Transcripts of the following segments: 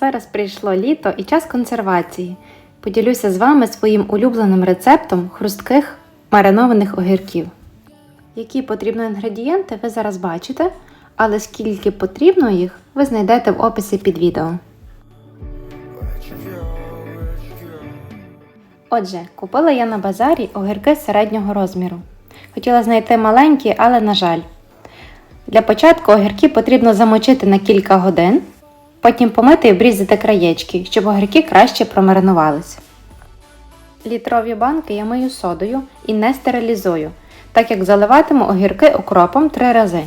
Зараз прийшло літо і час консервації. Поділюся з вами своїм улюбленим рецептом хрустких маринованих огірків. Які потрібні інгредієнти ви зараз бачите, але скільки потрібно їх, ви знайдете в описі під відео. Отже, купила я на базарі огірки середнього розміру. Хотіла знайти маленькі, але на жаль. Для початку огірки потрібно замочити на кілька годин, потім помити і обрізати краєчки, щоб огірки краще промаринувалися. Літрові банки я мию содою і не стерилізую, так як заливатиму огірки окропом 3 рази.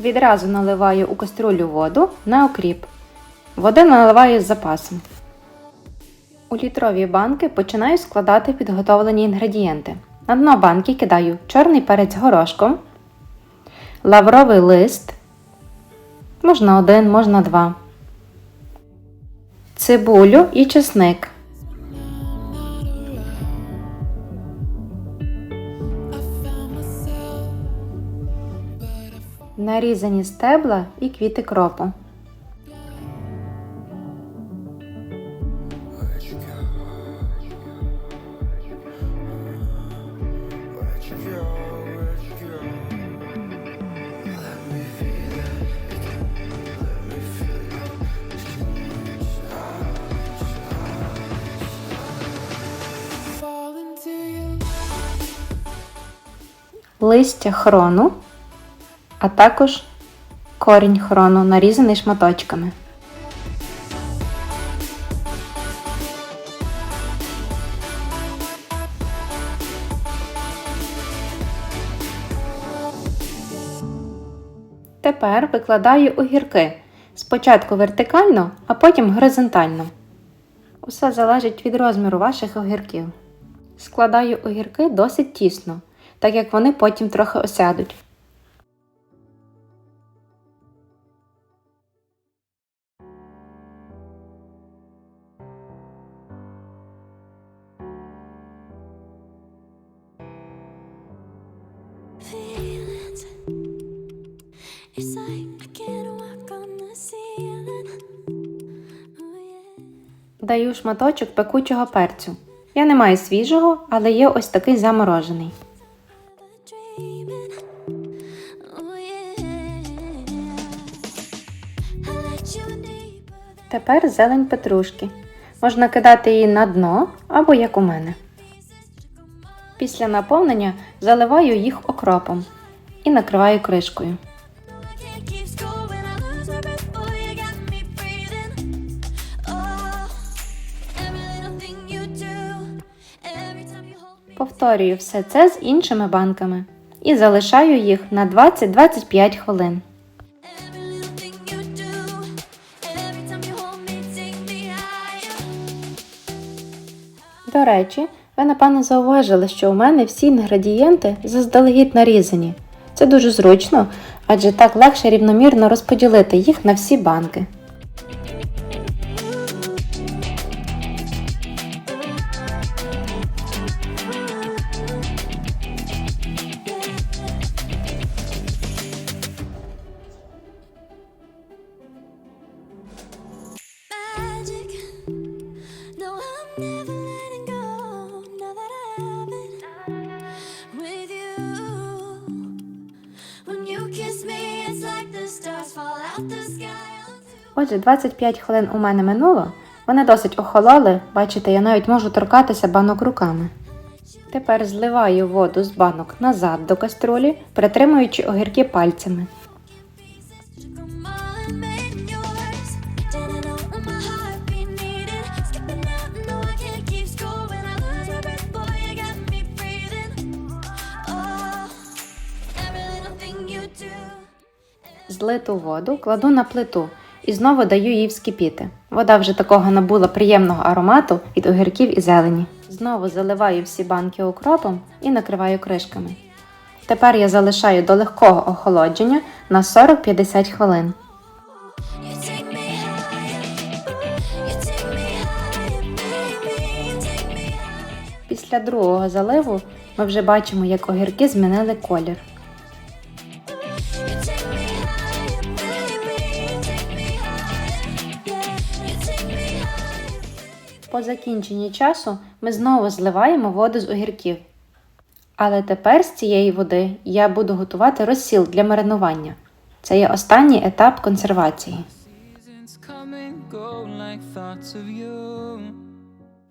Відразу наливаю у каструлю воду на окріп. Води наливаю з запасом. У літрові банки починаю складати підготовлені інгредієнти. На дно банки кидаю чорний перець горошком, лавровий лист, можна один, можна два, цибулю і чесник. Нарізані стебла і квіти кропу. Листя хрону, а також корінь хрону, нарізаний шматочками. Тепер викладаю огірки спочатку вертикально, а потім горизонтально. Усе залежить від розміру ваших огірків. Складаю огірки досить тісно, так як вони потім трохи осядуть. Oh. Даю шматочок пекучого перцю. Я не маю свіжого, але є ось такий заморожений. Тепер зелень петрушки. Можна кидати її на дно або як у мене. Після наповнення заливаю їх окропом і накриваю кришкою. Повторюю все це з іншими банками і залишаю їх на 20-25 хвилин. До речі, ви напевно зауважили, що у мене всі інгредієнти заздалегідь нарізані. Це дуже зручно, адже так легше рівномірно розподілити їх на всі банки. Отже, 25 хвилин у мене минуло. Вони досить охололи, бачите, я навіть можу торкатися банок руками. Тепер зливаю воду з банок назад до каструлі, притримуючи огірки пальцями. Злиту воду кладу на плиту і знову даю їй вскипіти. Вода вже такого набула приємного аромату від огірків і зелені. Знову заливаю всі банки укропом і накриваю кришками. Тепер я залишаю до легкого охолодження на 40-50 хвилин. Після другого заливу ми вже бачимо, як огірки змінили колір. По закінченні часу ми знову зливаємо воду з огірків. Але тепер з цієї води я буду готувати розсіл для маринування. Це є останній етап консервації.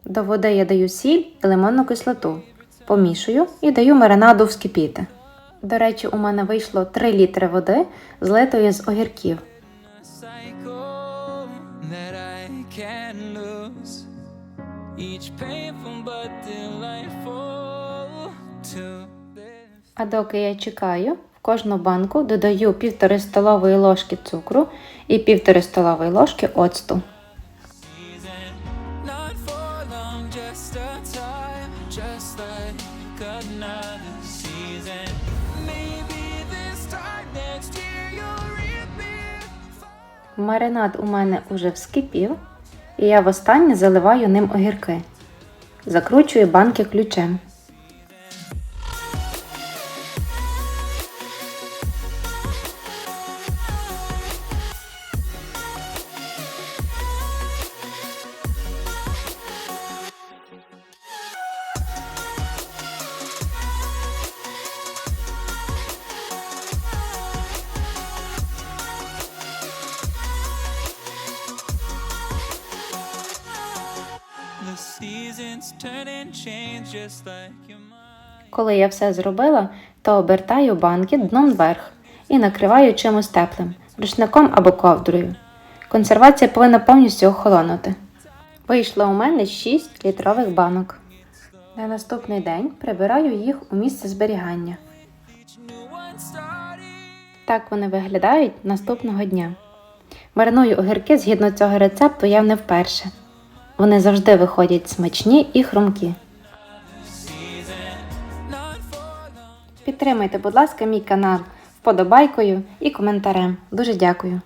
До води я даю сіль і лимонну кислоту. Помішую і даю маринаду вскипіти. До речі, у мене вийшло 3 літри води, злитої з огірків. А доки я чекаю, в кожну банку додаю півтори столової ложки цукру і півтори столової ложки оцту. Маринад у мене уже вскипів, і я востаннє заливаю ним огірки. Закручую банки ключем. Коли я все зробила, то обертаю банки дном вверх і накриваю чимось теплим, рушником або ковдрою. Консервація повинна повністю охолонути. Вийшло у мене 6 літрових банок. На наступний день прибираю їх у місце зберігання. Так вони виглядають наступного дня. Мариную огірки згідно цього рецепту я не вперше. Вони завжди виходять смачні і хрумкі. Підтримайте, будь ласка, мій канал вподобайкою і коментарем. Дуже дякую.